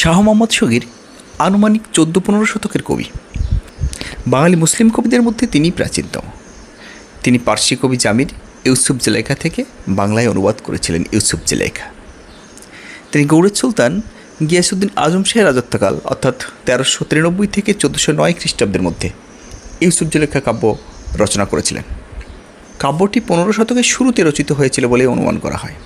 শাহ মোহাম্মদ শগির আনুমানিক চোদ্দ পনেরো শতকের কবি। বাঙালি মুসলিম কবিদের মধ্যে তিনি প্রাচীনতম। তিনি পার্সি কবি জামির ইউসুফ জেলেখা থেকে বাংলায় অনুবাদ করেছিলেন ইউসুফ জেলেখা তিনি গৌরব সুলতান গিয়াসুদ্দিন আজম শাহের রাজত্বকাল, অর্থাৎ তেরোশো তিরানব্বই থেকে চোদ্দোশো নয় খ্রিস্টাব্দের মধ্যে ইউসুফ জেলেখা কাব্য রচনা করেছিলেন। কাব্যটি পনেরো শতকের শুরুতে রচিত হয়েছিল বলে অনুমান করা হয়।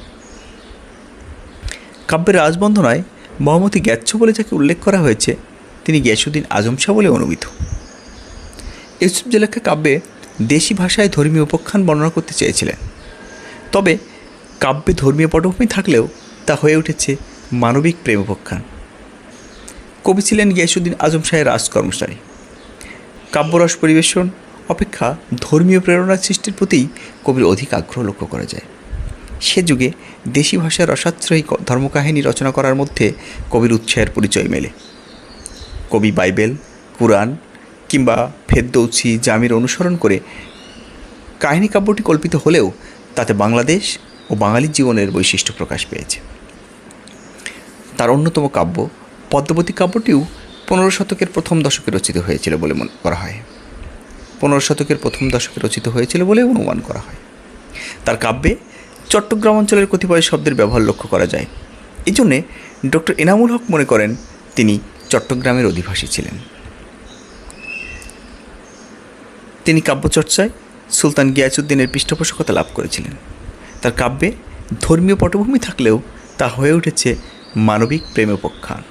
কাব্যের রাজবন্ধনায় মহমতি গ্যাচ্ছ বলে যাকে উল্লেখ করা হয়েছে, তিনি গ্যাসুদ্দিন আজম শাহ বলে অনুমিত ইউসুফ জেলেখা কাব্যে দেশি ভাষায় ধর্মীয় উপাখ্যান বর্ণনা করতে চেয়েছিলেন। তবে কাব্যে ধর্মীয় পটভূমি থাকলেও তা হয়ে উঠেছে মানবিক প্রেম উপাখ্যান। কবি ছিলেন গিয়াসুদ্দিন আজম শাহের রাজকর্মচারী কাব্যরস পরিবেশন, অপেক্ষা ধর্মীয় প্রেরণা সৃষ্টির প্রতি কবির অধিক আগ্রহ লক্ষ্য করা যায়। সে যুগে দেশি ভাষার রসাশ্রয়ী ধর্মকাহিনী রচনা করার মধ্যে কবির উৎসাহের পরিচয় মেলে। কবি বাইবেল, কুরআন কিংবা ফেরদৌসি জামির অনুসরণ করে কাহিনী কাব্যটি কল্পিত হলেও তাতে বাংলাদেশ ও বাঙালির জীবনের বৈশিষ্ট্য প্রকাশ পেয়েছে। তার অন্যতম কাব্য পদ্মাবতী কাব্যটিও পনেরো শতকের প্রথম দশকে রচিত হয়েছিল বলে মনে করা হয়। পনেরো শতকের প্রথম দশকে রচিত হয়েছিল বলে অনুমান করা হয়। তার কাব্যে চট্টগ্রাম অঞ্চলের কতিপয় শব্দের ব্যবহার লক্ষ্য করা যায়। এই জন্যে ডক্টর এনামুল হক মনে করেন তিনি চট্টগ্রামের অধিবাসী ছিলেন। তিনি কাব্যচর্চায় সুলতান গিয়াসুদ্দিনের পৃষ্ঠপোষকতা লাভ করেছিলেন। তার কাব্যে ধর্মীয় পটভূমি থাকলেও তা হয়ে উঠেছে মানবিক প্রেমোপখ্যান